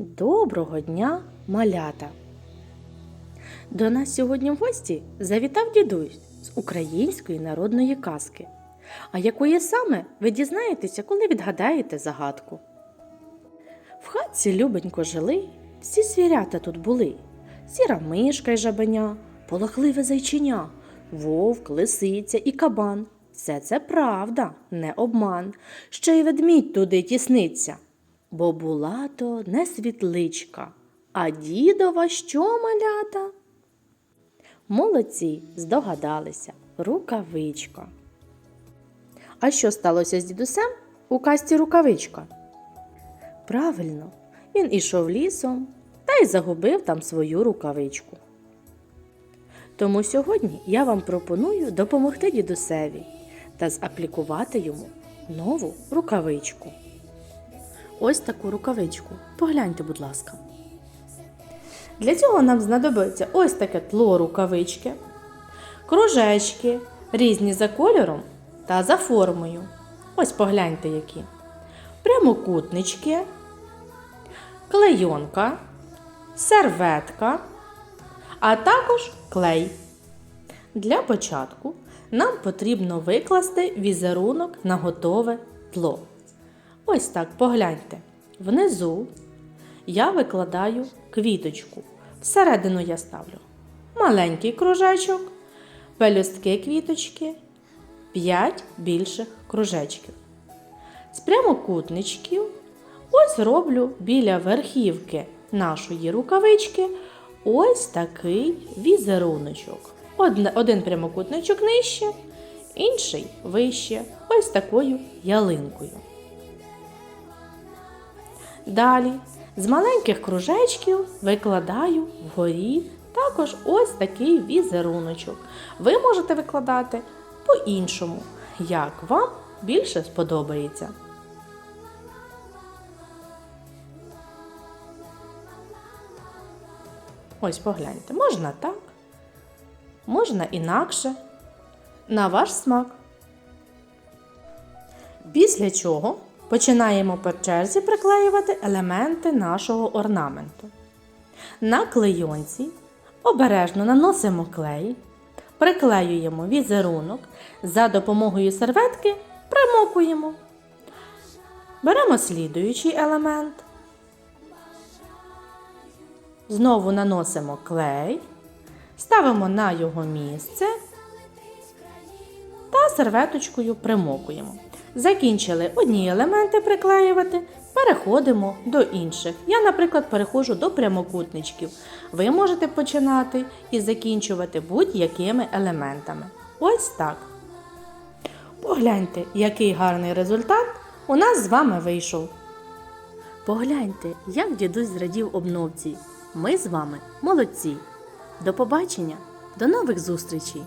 Доброго дня, малята! До нас сьогодні в гості завітав дідусь з української народної казки. А якої саме ви дізнаєтеся, коли відгадаєте загадку? В хатці любенько жили, всі звірята тут були: сіра мишка й жабеня, полохливе зайчиня, вовк, лисиця і кабан. Все це правда, не обман. Ще й ведмідь туди тісниться. Бо була то не світличка, а дідова що малята? Молодці здогадалися, рукавичка. А що сталося з дідусем у касті рукавичка? Правильно, він ішов лісом та й загубив там свою рукавичку. Тому сьогодні я вам пропоную допомогти дідусеві та заплікувати йому нову рукавичку. Ось таку рукавичку. Погляньте, будь ласка. Для цього нам знадобиться ось таке тло рукавички, кружечки, різні за кольором та за формою. Ось погляньте які. Прямокутнички, клейонка, серветка, а також клей. Для початку нам потрібно викласти візерунок на готове тло. Ось так погляньте. Внизу я викладаю квіточку. Всередину я ставлю маленький кружечок, пелюстки квіточки, 5 більших кружечків. З прямокутничків ось роблю біля верхівки нашої рукавички ось такий візеруночок. Один прямокутничок нижче, інший вище, ось такою ялинкою. Далі з маленьких кружечків викладаю вгорі також ось такий візеруночок. Ви можете викладати по-іншому, як вам більше сподобається. Ось погляньте, можна так, можна інакше, на ваш смак. Після чого починаємо по черзі приклеювати елементи нашого орнаменту. На клейонці обережно наносимо клей, приклеюємо візерунок, за допомогою серветки примокуємо. Беремо слідуючий елемент. Знову наносимо клей, ставимо на його місце та серветочкою примокуємо. Закінчили одні елементи приклеювати, переходимо до інших. Я, наприклад, переходжу до прямокутничків. Ви можете починати і закінчувати будь-якими елементами. Ось так. Погляньте, який гарний результат у нас з вами вийшов. Погляньте, як дідусь зрадів обновці. Ми з вами молодці. До побачення, до нових зустрічей!